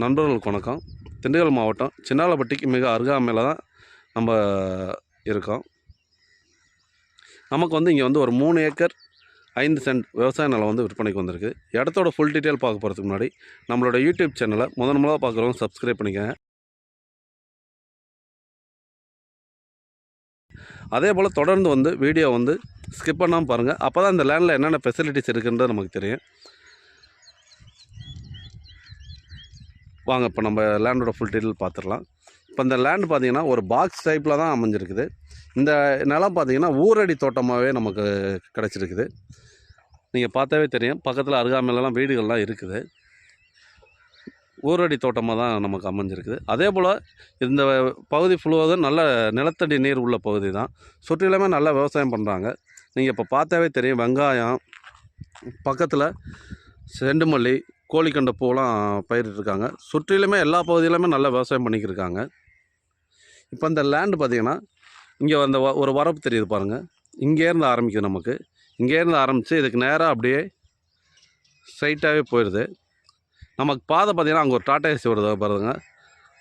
நண்பர்களுக்கு வணக்கம். திண்டுக்கல் மாவட்டம் சின்னாலப்பட்டிக்கு மிக அருகாமையில் தான் நம்ம இருக்கோம். நமக்கு வந்து இங்கே வந்து ஒரு மூணு ஏக்கர் ஐந்து சென்ட் விவசாய நிலம் வந்து விற்பனைக்கு வந்திருக்கு. இடத்தோட ஃபுல் டீட்டெயில் பார்க்க போகிறதுக்கு முன்னாடி நம்மளோட யூடியூப் சேனலை முதன் முதலாக பார்க்குறவங்க சப்ஸ்கிரைப் பண்ணிக்கங்க. அதே போல் தொடர்ந்து வந்து வீடியோ வந்து ஸ்கிப் பண்ணாமல் பாருங்கள் அப்போ தான் இந்த லேண்டில் என்னென்ன ஃபெசிலிட்டிஸ் இருக்குன்றது நமக்கு தெரியும். வாங்க இப்போ நம்ம லேண்டோட ஃபுல் டீட்டெயில் பார்த்துடலாம் இப்போ இந்த லேண்ட் பார்த்தீங்கன்னா ஒரு பாக்ஸ் டைப்பில் தான் அமைஞ்சிருக்குது. இந்த நிலம் பார்த்தீங்கன்னா ஊரடி தோட்டமாகவே நமக்கு கிடச்சிருக்குது. நீங்கள் பார்த்தாவே தெரியும் பக்கத்தில் அருகாமையிலலாம் வீடுகள்லாம் இருக்குது. ஊரடி தோட்டமாக தான் நமக்கு அமைஞ்சிருக்குது. அதே போல் இந்த பகுதி ஃபுல்லுவதும் நல்ல நிலத்தடி நீர் உள்ள பகுதி தான். சுற்றிலுமே நல்லா விவசாயம் பண்ணுறாங்க நீங்கள் இப்போ பார்த்தாவே தெரியும் வெங்காயம் பக்கத்தில் செண்டுமல்லி கோழிக்கண்ட பூவெலாம் பயிரிட்டிருக்காங்க. சுற்றிலுமே எல்லா பகுதியிலுமே நல்லா விவசாயம் பண்ணிக்கிருக்காங்க இப்போ இந்த லேண்டு பார்த்திங்கன்னா இங்கே அந்த வ- ஒரு வரப்பு தெரியுது பாருங்கள் இங்கேருந்து ஆரம்பிக்குது நமக்கு. இங்கேருந்து ஆரம்பித்து இதுக்கு நேராக அப்படியே ஸ்ட்ரைட்டாகவே போயிடுது. நமக்கு பாதை பார்த்திங்கன்னா அங்கே ஒரு டாட்டா ஏசி வருது பாருங்க.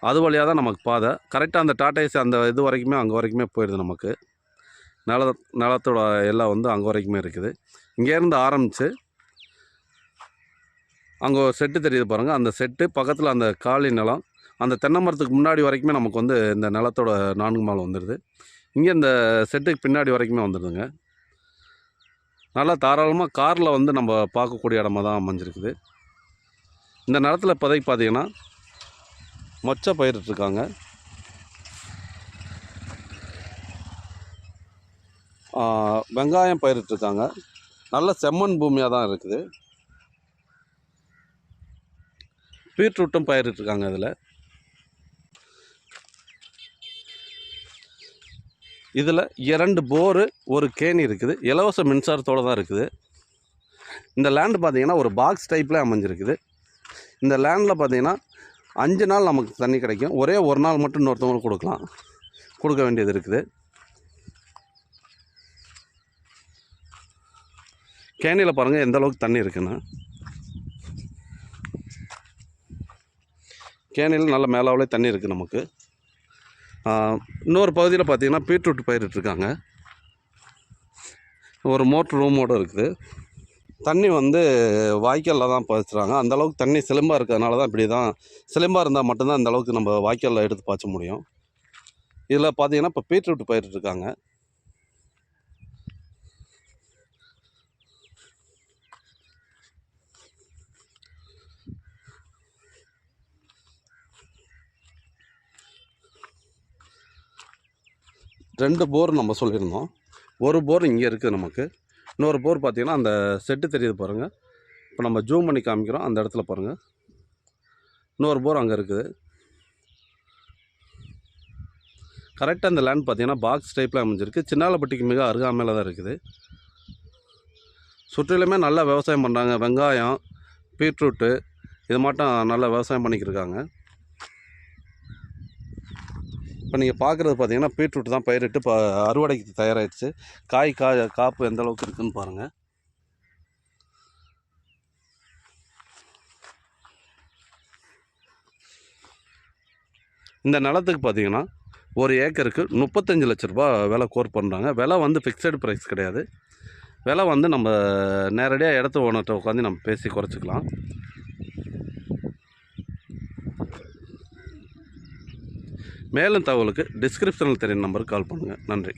அது வழியாக தான் நமக்கு பாதை. கரெக்டாக அந்த டாட்டா ஏசி அந்த இது வரைக்குமே அங்கே வரைக்குமே போயிடுது நமக்கு. நில நிலத்தோட எல்லாம் வந்து அங்கே வரைக்குமே இருக்குது. இங்கேருந்து ஆரம்பித்து அங்கே ஒரு செட்டு தெரியுது பாருங்கள் அந்த செட்டு பக்கத்தில் அந்த காலி நிலம் அந்த தென்னை மரத்துக்கு முன்னாடி வரைக்குமே நமக்கு வந்து இந்த நிலத்தோட நான்கு மாலை வந்துடுது இங்கே இந்த செட்டுக்கு பின்னாடி வரைக்குமே வந்துடுதுங்க நல்லா தாராளமாக காரில் வந்து நம்ம பார்க்கக்கூடிய இடமா தான் அமைஞ்சிருக்குது. இந்த நிலத்தில் இப்போதைக்கு பார்த்தீங்கன்னா மொச்சை பயிரிட்டுருக்காங்க வெங்காயம் பயிரிட்டுருக்காங்க நல்ல செம்மண் பூமியாக தான் இருக்குது. பீட்ரூட்டும் பயிரிட்டுருக்காங்க அதில் இதில் இரண்டு போரு ஒரு கேணி இருக்குது. இலவச மின்சாரத்தோடு தான் இருக்குது. இந்த லேண்டு பார்த்தீங்கன்னா ஒரு பாக்ஸ் டைப்பில் அமைஞ்சிருக்குது. இந்த லேண்டில் பார்த்தீங்கன்னா அஞ்சு நாள் நமக்கு தண்ணி கிடைக்கும். ஒரே ஒரு நாள் மட்டும் இன்னொருத்தவங்களுக்கு கொடுக்கலாம். கொடுக்க வேண்டியது இருக்குது. கேணியில் பாருங்கள் எந்த அளவுக்கு தண்ணி இருக்குன்னு. கேணியில் நல்ல மேலாவிலே தண்ணி இருக்குது நமக்கு. இன்னொரு பகுதியில் பார்த்தீங்கன்னா பீட்ரூட் பயிரிட்டுருக்காங்க ஒரு மோட்ரு ரூமோடு இருக்குது. தண்ணி வந்து வாய்க்காலில் தான் பாய்ச்சுறாங்க. அந்த அளவுக்கு தண்ணி சிலம்பாக இருக்கிறதுனால தான் இப்படி தான் சிலம்பாக இருந்தால் மட்டும்தான் அந்த அளவுக்கு நம்ம வாய்க்காலில் எடுத்து பாய்ச்ச முடியும். இதில் பார்த்தீங்கன்னா இப்போ பீட்ரூட் பயிரிட்டுருக்காங்க ரெண்டு போர் நம்ம சொல்லியிருந்தோம். ஒரு போர் இங்கே இருக்குது நமக்கு. இன்னொரு போர் பார்த்திங்கன்னா அந்த செட்டு தெரியுது பாருங்கள் இப்போ நம்ம ஜூம் பண்ணி காமிக்கிறோம். அந்த இடத்துல பாருங்கள் இன்னொரு போர் அங்கே இருக்குது. கரெக்டாக அந்த லேண்ட் பார்த்தீங்கன்னா பாக்ஸ் டைப்பில் அமைஞ்சிருக்கு. சின்னாலப்பட்டிக்கு மிக அருகாமையில் தான் இருக்குது. சுற்றிலுமே நல்லா விவசாயம் பண்ணுறாங்க வெங்காயம் பீட்ரூட்டு இது மட்டும் நல்லா விவசாயம் பண்ணிக்கிருக்காங்க இப்போ நீங்கள் பார்க்குறது பார்த்தீங்கன்னா பீட்ரூட் தான் பயிரிட்டு இப்போ அறுவடைக்கு தயாராகிடுச்சு காய் கா காப்பு எந்த அளவுக்கு இருக்குன்னு பாருங்கள் இந்த நிலத்துக்கு பார்த்தீங்கன்னா ஒரு ஏக்கருக்கு முப்பத்தஞ்சு லட்ச ரூபா விலை கோர் பண்ணுறாங்க விலை வந்து ஃபிக்ஸட் ப்ரைஸ் கிடையாது. விலை வந்து நம்ம நேரடியாக இடத்த ஓனர்கிட்ட உட்காந்து நம்ம பேசி குறைச்சிக்கலாம். மேலும் தகவலுக்கு டிஸ்கிரிப்ஷனில் தெரியும் நம்பருக்கு கால் பண்ணுங்கள் நன்றி.